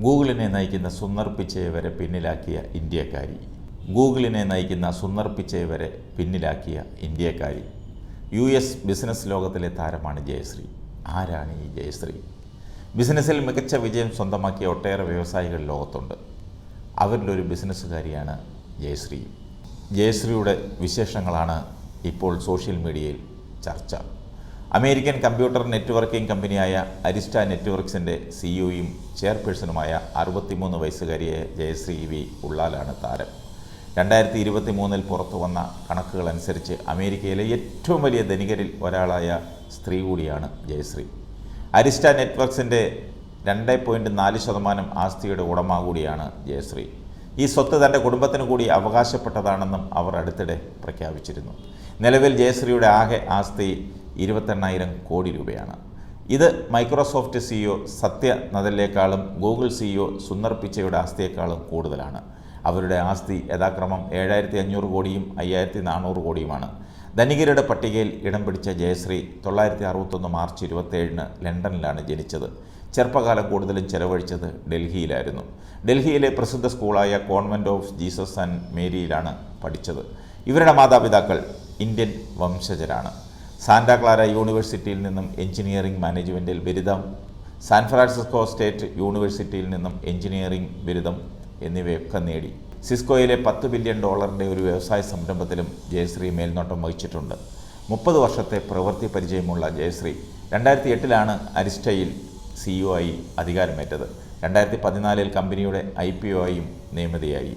ഗൂഗിളിനെ നയിക്കുന്ന സുന്ദർ വരെ പിന്നിലാക്കിയ ഇന്ത്യക്കാരി. ഗൂഗിളിനെ നയിക്കുന്ന സുന്ദർ വരെ പിന്നിലാക്കിയ ഇന്ത്യക്കാരി. യു എസ് ബിസിനസ് ലോകത്തിലെ താരമാണ് ജയശ്രീ. ആരാണ് ഈ ജയശ്രീ? ബിസിനസ്സിൽ മികച്ച വിജയം സ്വന്തമാക്കിയ ഒട്ടേറെ വ്യവസായികൾ ലോകത്തുണ്ട്. അവരിലൊരു ബിസിനസ്സുകാരിയാണ് ജയശ്രീ. ജയശ്രീയുടെ വിശേഷങ്ങളാണ് ഇപ്പോൾ സോഷ്യൽ മീഡിയയിൽ ചർച്ച. അമേരിക്കൻ കമ്പ്യൂട്ടർ നെറ്റ്വർക്കിംഗ് കമ്പനിയായ അരിസ്റ്റ നെറ്റ്വർക്ക്സിന്റെ സിഇഒയും ചെയർപേഴ്സണുമായ അറുപത്തിമൂന്ന് വയസ്സുകാരിയെ ജയശ്രീ വി ഉള്ളാലാണ് താരം. രണ്ടായിരത്തി ഇരുപത്തി മൂന്നിൽ പുറത്തു വന്ന കണക്കുകൾ അനുസരിച്ച് അമേരിക്കയിലെ ഏറ്റവും വലിയ ധനികരിൽ ഒരാളായ സ്ത്രീ കൂടിയാണ് ജയശ്രീ. അരിസ്റ്റ നെറ്റ്വർക്ക്സിന്റെ രണ്ട് പോയിന്റ് നാല് ശതമാനം ആസ്തിയുടെ ഉടമ കൂടിയാണ് ജയശ്രീ. ഈ സ്വത്ത് തന്റെ കുടുംബത്തിന് കൂടി അവകാശപ്പെട്ടതാണെന്നും അവർ അടുത്തിടെ പ്രഖ്യാപിച്ചിരുന്നു. നിലവിൽ ജയശ്രീയുടെ ആകെ ആസ്തി ഇരുപത്തെണ്ണായിരം കോടി രൂപയാണ്. ഇത് മൈക്രോസോഫ്റ്റ് സിഇഒ സത്യ നദലിനേക്കാളും ഗൂഗിൾ സിഇഒ സുന്ദർ പിച്ചയുടെ ആസ്തിയേക്കാളും കൂടുതലാണ്. അവരുടെ ആസ്തി യഥാക്രമം ഏഴായിരത്തി അഞ്ഞൂറ് കോടിയും അയ്യായിരത്തി നാനൂറ് കോടിയുമാണ്. ധനികരുടെ പട്ടികയിൽ ഇടം പിടിച്ച ജയശ്രീ തൊള്ളായിരത്തി അറുപത്തൊന്ന് മാർച്ച് ഇരുപത്തേഴിന് ലണ്ടനിലാണ് ജനിച്ചത്. ചെറുപ്പകാലം കൂടുതലും ചെലവഴിച്ചത് ഡൽഹിയിലായിരുന്നു. ഡൽഹിയിലെ പ്രസിദ്ധ സ്കൂളായ കോൺവെന്റ് ഓഫ് ജീസസ് ആൻഡ് മേരിയിലാണ് പഠിച്ചത്. ഇവരുടെ മാതാപിതാക്കൾ ഇന്ത്യൻ വംശജരാണ്. സാന്റാ ക്ലാര യൂണിവേഴ്സിറ്റിയിൽ നിന്നും എഞ്ചിനീയറിംഗ് മാനേജ്മെന്റിൽ ബിരുദം സാൻ ഫ്രാൻസിസ്കോ സ്റ്റേറ്റ് യൂണിവേഴ്സിറ്റിയിൽ നിന്നും എഞ്ചിനീയറിംഗ് ബിരുദം എന്നിവയൊക്കെ നേടി. സിസ്കോയിലെ പത്ത് ബില്യൺ ഡോളറിന്റെ ഒരു വ്യവസായ സംരംഭത്തിലും ജയശ്രീ മേൽനോട്ടം വഹിച്ചിട്ടുണ്ട്. മുപ്പത് വർഷത്തെ പ്രവൃത്തി പരിചയമുള്ള ജയശ്രീ രണ്ടായിരത്തി എട്ടിലാണ് അരിസ്റ്റയിൽ സിഇഒ ആയി അധികാരമേറ്റത്. രണ്ടായിരത്തി പതിനാലിൽ കമ്പനിയുടെ ഐ പി ഒ ആയും നിയമിതയായി.